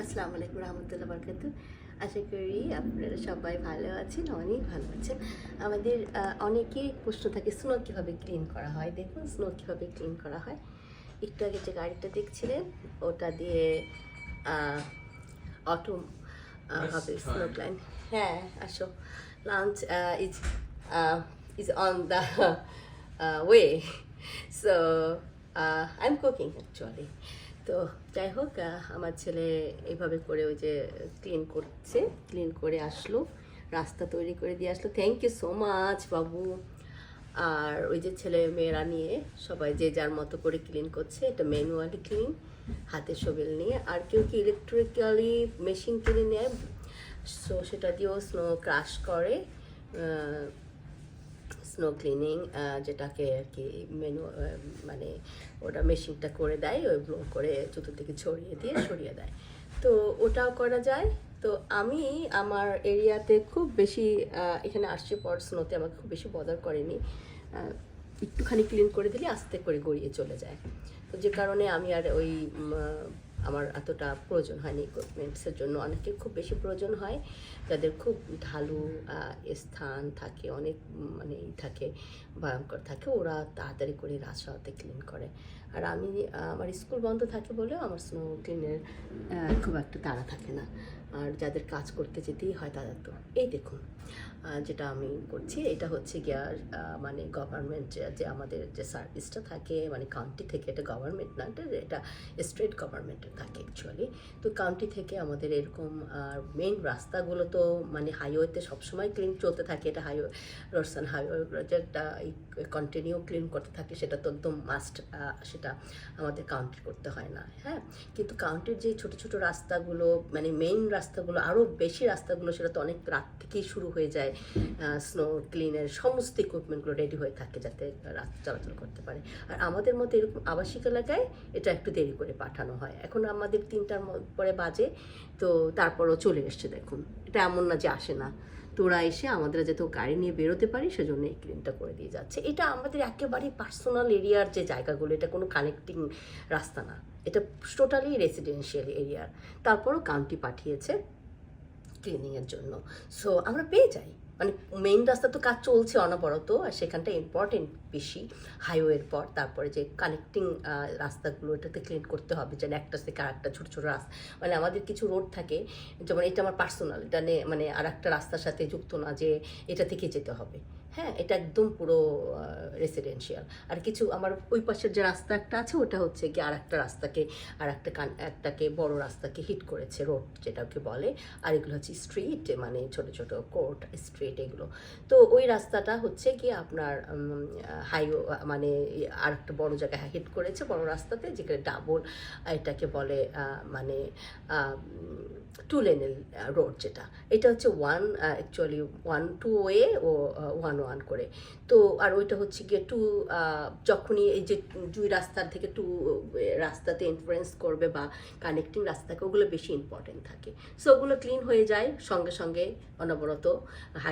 আসসালামু আলাইকুম রহমতুল্লাহ বরকাত আশা করি আপনারা সবাই ভালো আছেন অনেক ভালো আছেন। আমাদের অনেকের প্রশ্ন থাকে স্নো কীভাবে ক্লিন করা হয়? দেখুন স্নো কীভাবে ক্লিন করা হয়? একটু আগে যে গাড়িটা দেখছিলেন ওটা দিয়ে অটো হবে স্নো. ক্লাইন। হ্যাঁ আসো। Lunch is is on the way so I am cooking actually তো যাই হোক আমার ছেলে এইভাবে করে ওই যে ক্লিন করছে ক্লিন করে আসলো, রাস্তা তৈরি করে দিয়ে আসলো। থ্যাংক ইউ সো মাচ বাবু। আর ওই যে ছেলে মেয়েরা নিয়ে সবাই যে যার মতো করে ক্লিন করছে, এটা ম্যানুয়ালি ক্লিন হাতে শোবেল নিয়ে। আর কেউ কি ইলেকট্রিক্যালি মেশিন কিনে নেয়? সো সেটা দিয়েও স্নো ক্রাশ করে। স্নো ক্লিনিং যেটাকে আর কি মেনু মানে ওটা মেশিনটা করে দেয়, ওই ব্লো করে চতুর্দিকে ছড়িয়ে দিয়ে সরিয়ে দেয়। তো ওটাও করা যায়। তো আমি আমার এরিয়াতে খুব বেশি এখানে আসছি পর স্নোতে আমাকে খুব বেশি বদার করেনি। একটুখানি ক্লিন করে দিলে আস্তে করে গড়িয়ে চলে যায়। তো যে কারণে আমি আর ওই আমার এতটা প্রয়োজন হয়নি ইকুইপমেন্টসের জন্য। অনেকের খুব বেশি প্রয়োজন হয়, যাদের খুব ঢালু স্থান থাকে, অনেক মানে থাকে, ভয়ঙ্কর থাকে, ওরা তাড়াতাড়ি করে রাজশাহতে ক্লিন করে। আর আমি আমার স্কুল বন্ধ থাকে বলেও আমার স্নো ক্লিনের খুব একটা তাড়া থাকে না। আর যাদের কাজ করতে যেতেই হয় তাদের তো। এই দেখুন যেটা আমি করছি, এটা হচ্ছে গিয়া মানে গভর্নমেন্ট যে আমাদের যে সার্ভিসটা থাকে মানে কাউন্টি থেকে এটা গভর্নমেন্ট না, এটা স্টেট গভর্নমেন্টের থাকে অ্যাকচুয়ালি তো কাউন্টি থেকে আমাদের এরকম মেন রাস্তাগুলো তো মানে হাইওয়েতে সবসময় ক্লিন চলতে থাকে। এটা হাইওয়ে রোডস অ্যান্ড হাইওয়ে যেটা কন্টিনিউ ক্লিন করতে থাকে, সেটা তো একদম মাস্ট সেটা আমাদের কাউন্টি করতে হয় না হ্যাঁ? কিন্তু কাউন্টির যে ছোট ছোট রাস্তাগুলো মানে মেইন রাস্তাগুলো আরও বেশি রাস্তাগুলো সেটা তো অনেক রাত থেকেই শুরু হয়ে যায় স্নো ক্লিনের সমস্ত ইকুইপমেন্টগুলো রেডি হয়ে থাকে যাতে রাস্তা চলাচল করতে পারে। আর আমাদের মতো এরকম আবাসিক এলাকায় এটা একটু দেরি করে পাঠানো হয়। এখন আমাদের তিনটার পরে বাজে, তো তারপরও চলে এসছে দেখুন। এটা এমন না যে আসে না। তোরা এসে আমাদের যাতে গাড়ি নিয়ে বেরোতে পারি, সেজন্য এই ক্লিনটা করে দিয়ে যাচ্ছে। এটা আমাদের একেবারেই পার্সোনাল এরিয়ার যে জায়গাগুলো, এটা কোনো কানেক্টিং রাস্তা না। এটা টোটালি রেসিডেন্সিয়াল এরিয়ার তারপরও কাউন্টি পাঠিয়েছে ক্লিনিংয়ের জন্য। সো আমরা পেয়ে যাই। মানে মেইন রাস্তা তো কাজ চলছে অনবরত, আর সেখানটা ইম্পর্টেন্ট বেশি। হাইওয়ের পর, তারপরে যে কানেক্টিং রাস্তাগুলো, এটাতে ক্লিন করতে হবে, যেন একটা থেকে আর একটা ছোটো ছোটো রাস্তা মানে আমাদের কিছু রোড থাকে, যেমন এটা আমার পার্সোনাল এটা মানে আর একটা রাস্তার সাথে যুক্ত না, যে এটা থেকে যেতে হবে। হ্যাঁ এটা একদম পুরো রেসিডেন্সিয়াল আর কিছু আমার ওই পাশের যে রাস্তা একটা আছে, ওটা হচ্ছে কি আর একটা রাস্তাকে আর একটা কান, একটাকে বড় রাস্তাকে হিট করেছে রোড যেটাকে বলে, আর এগুলো হচ্ছে স্ট্রিট মানে ছোট ছোট কোর্ট স্ট্রিট এগুলো। তো ওই রাস্তাটা হচ্ছে কি আপনার হাইওয়ে মানে আর একটা বড় জায়গায় হিট করেছে, বড় রাস্তাতে, যেখানে ডাবল এটাকে বলে মানে টু লেনের রোড যেটা। এটা হচ্ছে one actually one two way ও ওয়ান ওয়ান করে। তো আর ওইটা হচ্ছে গিয়ে টু যখনই এই যে দুই রাস্তার থেকে টু রাস্তাতে ইনফ্লুয়েন্স করবে বা কানেক্টিং রাস্তা থাকে ওগুলো বেশি ইম্পর্টেন্ট থাকে। সো ওগুলো ক্লিন হয়ে যায়, সঙ্গে সঙ্গে অনবরত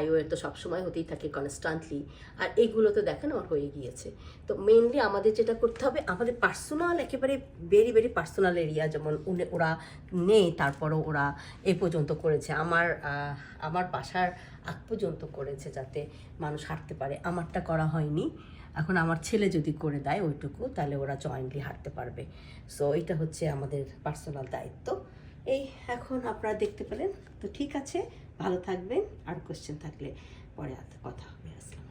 হাইওয়ে তো সবসময় হতেই থাকে কনস্ট্যান্টলি আর এইগুলো তো দেখেন আমার হয়ে গিয়েছে। তো মেনলি আমাদের যেটা করতে হবে, আমাদের পার্সোনাল একেবারে ভেরি ভেরি পার্সোনাল এরিয়া যেমন ওরা নেই, তারপরও ওরা এ পর্যন্ত করেছে। আমার আমার বাসার আগ পর্যন্ত করেছে যাতে মানুষ হাঁটতে পারে। আমারটা করা হয়নি। এখন আমার ছেলে যদি করে দেয় ওইটুকু, তাহলে ওরা জয়েন্টলি হাঁটতে পারবে। সো এটা হচ্ছে আমাদের পার্সোনাল দায়িত্ব। এই এখন আপনারা দেখতে পেলেন। তো ঠিক আছে ভালো থাকবেন আর কোশ্চেন থাকলে পরে কথা হবে আসসালাম